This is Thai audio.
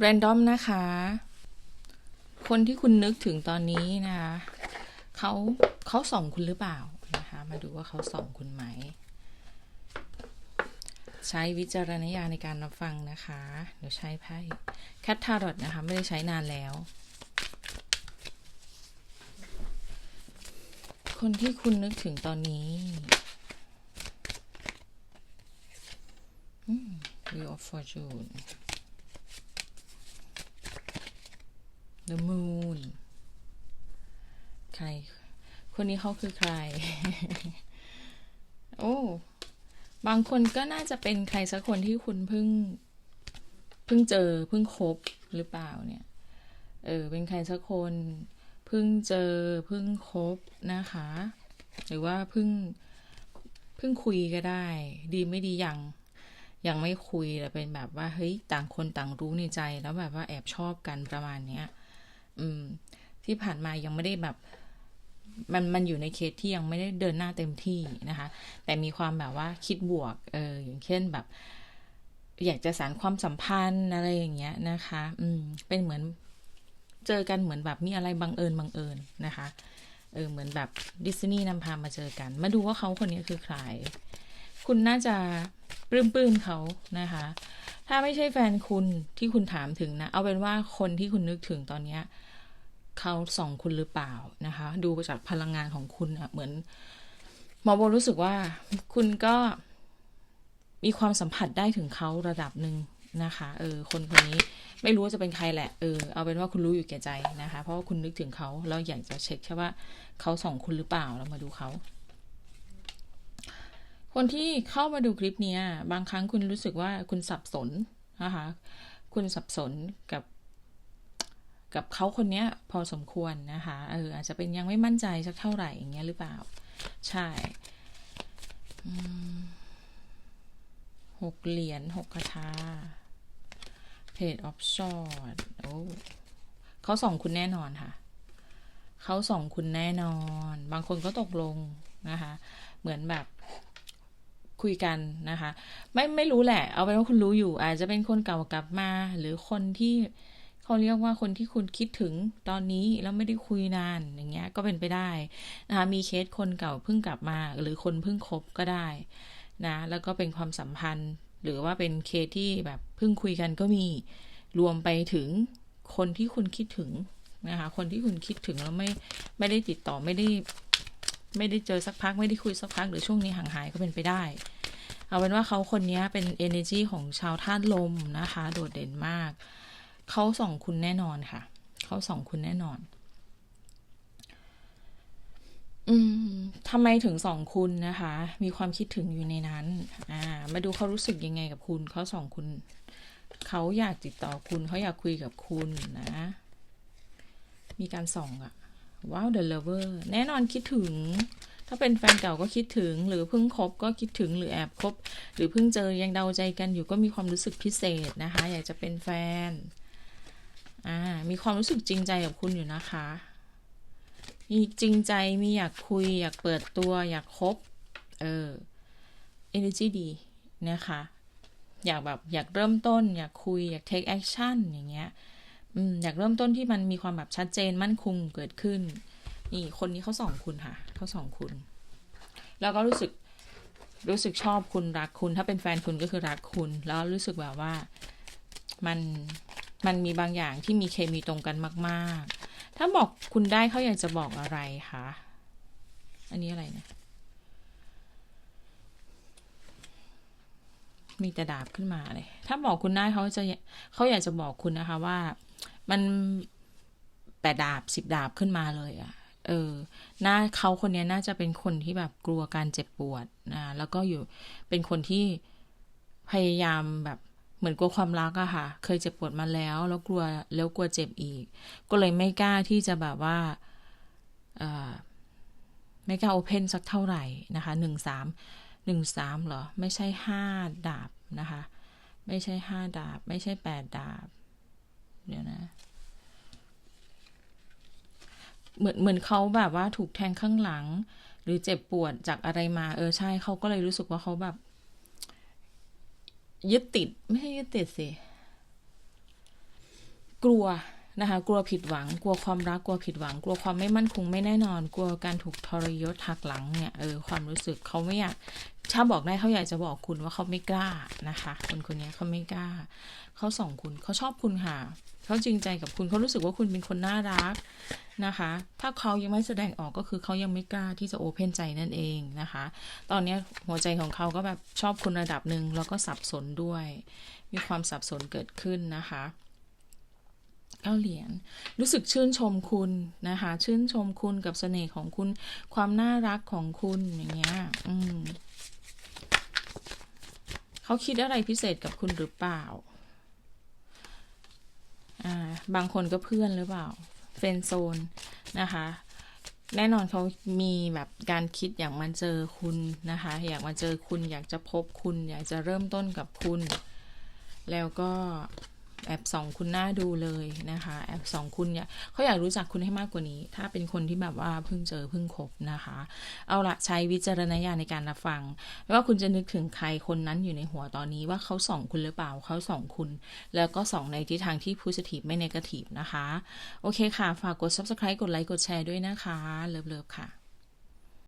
แรนดอมนะคะ คนที่คุณนึกถึงตอนนี้นะคะเขาเขาส่องคุณหรือเปล่านะคะ มาดูว่าเขาส่องคุณไหม ใช้วิจารณญาณในการรับฟังนะคะ เดี๋ยวใช้ไพ่แคททารอตนะคะ ไม่ได้ใช้นานแล้ว คนที่คุณนึกถึงตอนนี้ Wheel of Fortune The Moon ใคร คนนี้เขาคือใคร โอ้ บางคนก็น่าจะเป็นใครสักคนที่คุณเพิ่ง เพิ่งเจอ เพิ่งคบหรือเปล่าเนี่ย เออ เป็นใครสักคน เพิ่งเจอ เพิ่งคบนะคะ หรือว่าเพิ่ง เพิ่งคุยก็ได้ ดีไม่ดียังยังไม่คุยแต่เป็นแบบว่าเฮ้ยต่างคนต่างรู้ในใจแล้วแบบว่าแอบชอบกันประมาณเนี้ย อืม ที่ผ่านมายังไม่ได้แบบ มันมันอยู่ในเคสที่ยังไม่ได้เดินหน้าเต็มที่นะคะ แต่มีความแบบว่าคิดบวก เออ อย่างเช่นแบบ อยากจะสานความสัมพันธ์อะไรอย่างเงี้ยนะคะ อืม เป็นเหมือนเจอกันเหมือนแบบมีอะไรบังเอิญบังเอิญนะคะ เออ เหมือนแบบดิสนีย์นำพามาเจอกัน มาดูว่าเขาคนนี้คือใคร คุณน่าจะปลื้มปลื้มเขานะคะ ถ้าไม่ใช่แฟนคุณที่คุณถามถึงนะ เอาเป็นว่าคนที่คุณนึกถึงตอนเนี้ย เขาส่องคุณหรือเปล่านะคะ ดูจากพลังงานของคุณอะเหมือนหมอโบรู้สึกว่าคุณก็มีความสัมผัสได้ถึงเขาระดับหนึ่งนะคะเออคนคนนี้ไม่รู้ว่าจะเป็นใครแหละเออเอาเป็นว่าคุณรู้อยู่แก่ใจนะคะ เพราะว่าคุณนึกถึงเขาแล้วอยากจะเช็คแค่ว่าเขาส่องคุณหรือเปล่าแล้วมาดูเขาคนที่เข้ามาดูคลิปนี้บางครั้งคุณรู้สึกว่าคุณสับสนนะคะ คุณสับสนกับ กับเขาคนนี้พอสมควรนะคะเอออาจจะเป็นยังไม่มั่นใจสักเท่าไหร่อย่างเงี้ยหรือเปล่า ใช่หกเหรียญหกคาถาเพจออฟชอตโอ้เขาส่องคุณแน่นอนค่ะ เขาส่องคุณแน่นอน บางคนก็ตกลงนะคะ เหมือนแบบคุยกันนะคะ ไม่ไม่รู้แหละ เอาเป็นว่าคุณรู้อยู่ อาจจะเป็นคนเก่ากลับมา หรือคนที่ เขาเรียกว่าคนที่คุณคิดถึงตอนนี้แล้วไม่ได้คุยนานอย่างเงี้ยก็เป็นไปได้นะคะมีเคสคนเก่าเพิ่งกลับมา หรือคนเพิ่งคบก็ได้นะแล้วก็เป็นความสัมพันธ์ หรือว่าเป็นเคสที่แบบเพิ่งคุยกันก็มีรวมไปถึงคนที่คุณคิดถึงนะคะคนที่คุณคิดถึงแล้วไม่ไม่ได้ติดต่อไม่ได้ไม่ได้เจอสักพักไม่ได้คุยสักพัก หรือช่วงนี้ห่างหายก็เป็นไปได้ เอาเป็นว่าเขาคนนี้เป็น energy ของชาวธาตุลมนะคะ โดดเด่นมาก เขาส่องคุณแน่นอนค่ะ เขาส่องคุณแน่นอน อืมทำไมถึงสองคุณนะคะ มีความคิดถึงอยู่ในนั้น อ่า มาดูเขารู้สึกยังไงกับคุณ เขาสองคุณ เขาอยากติดต่อคุณ เขาอยากคุยกับคุณนะ มีการส่องอะว้าว the lover แน่นอนคิดถึง ถ้าเป็นแฟนเก่าก็คิดถึง หรือเพิ่งคบก็คิดถึงหรือแอบคบ หรือเพิ่งเจอยังเดาใจกันอยู่ก็มีความรู้สึกพิเศษนะคะ อยากจะเป็นแฟน อ่ามีความรู้สึกจริงใจกับคุณอยู่นะคะ มีจริงใจมีอยากคุย อยากเปิดตัวอยากคบเออ energy ดีนะคะอยากแบบอยากเริ่มต้น อยากคุยอยาก take action อย่างเงี้ยอืมอยากเริ่มต้นที่มันมีความแบบชัดเจนมั่นคงเกิดขึ้น นี่คนนี้เขาส่องคุณค่ะเขาส่องคุณ แล้วก็รู้สึกรู้สึกชอบคุณรักคุณ ถ้าเป็นแฟนคุณก็คือรักคุณ แล้วรู้สึกแบบว่ามัน มันมีบางอย่างที่มีเคมีตรงกันมาก ๆ ถ้าบอกคุณได้เขาอยากจะบอกอะไรคะ อันนี้อะไรนะ มีแต่ดาบขึ้นมาเลย ถ้าบอกคุณได้เขาจะเขาอยากจะบอกคุณนะคะว่า มันแปดดาบสิบดาบขึ้นมาเลยอะเออน่าเขาคนนี้น่าจะเป็นคนที่แบบกลัวการเจ็บปวดนะ แล้วก็อยู่เป็นคนที่พยายามแบบ เหมือนกลัวความรักอะค่ะ เคยเจ็บปวดมาแล้ว แล้วกลัวแล้วกลัวเจ็บอีก ก็เลยไม่กล้าที่จะแบบว่าไม่กล้าโอเพนสักเท่าไหร่นะคะหนึ่งสามหนึ่งสามเหรอ ไม่ใช่ห้าดาบนะคะ ไม่ใช่ห้าดาบ ไม่ใช่แปดดาบ เดี๋ยวนะ เหมือนเหมือนเขาแบบว่าถูกแทงข้างหลัง หรือเจ็บปวดจากอะไรมา เออใช่เขาก็เลยรู้สึกว่าเขาแบบ ยึดติด ไม่ใช่ยึดติดสิ กลัว นะคะ กลัวผิดหวัง กลัวความรัก กลัวผิดหวัง กลัวความไม่มั่นคงไม่แน่นอน กลัวการถูกทรยศหักหลังเนี่ย เออ ความรู้สึกเขาไม่อยาก ถ้าบอกได้เขาอยากจะบอกคุณว่าเขาไม่กล้านะคะ คนคนนี้เขาไม่กล้า เขาส่องคุณ เขาชอบคุณค่ะ เขาจริงใจกับคุณ เขารู้สึกว่าคุณเป็นคนน่ารักนะคะ ถ้าเขายังไม่แสดงออกก็คือเขายังไม่กล้าที่จะโอเพนใจนั่นเองนะคะ ตอนนี้หัวใจของเขาก็แบบชอบคุณระดับหนึ่งแล้วก็สับสนด้วย มีความสับสนเกิดขึ้นนะคะ เก้าเหรียญ รู้สึกชื่นชมคุณนะคะ ชื่นชมคุณกับเสน่ห์ของคุณ ความน่ารักของคุณอย่างเงี้ย อืมเขาคิดอะไรพิเศษกับคุณหรือเปล่า อ่า บางคนก็เพื่อนหรือเปล่า เฟนโซนนะคะ แน่นอนเขามีแบบการคิดอยากมาเจอคุณนะคะ อยากมาเจอคุณ อยากจะพบคุณ อยากจะเริ่มต้นกับคุณ แล้วก็ แอบส่องคุณหน้าดูเลยนะคะแอบส่องคุณเนี่ยเขาอยากรู้จักคุณให้มากกว่านี้ ถ้าเป็นคนที่แบบว่าเพิ่งเจอเพิ่งคบนะคะ เอาละใช้วิจารณญาณในการรับฟังไม่ว่าคุณจะนึกถึงใครคนนั้นอยู่ในหัวตอนนี้ว่าเขาส่องคุณหรือเปล่าเขาส่องคุณ แล้วก็ส่องในทิศทางที่ positive ไม่ negative นะคะ โอเคค่ะ ฝากกด subscribe กดไลค์กดแชร์ด้วยนะคะเลิฟๆค่ะ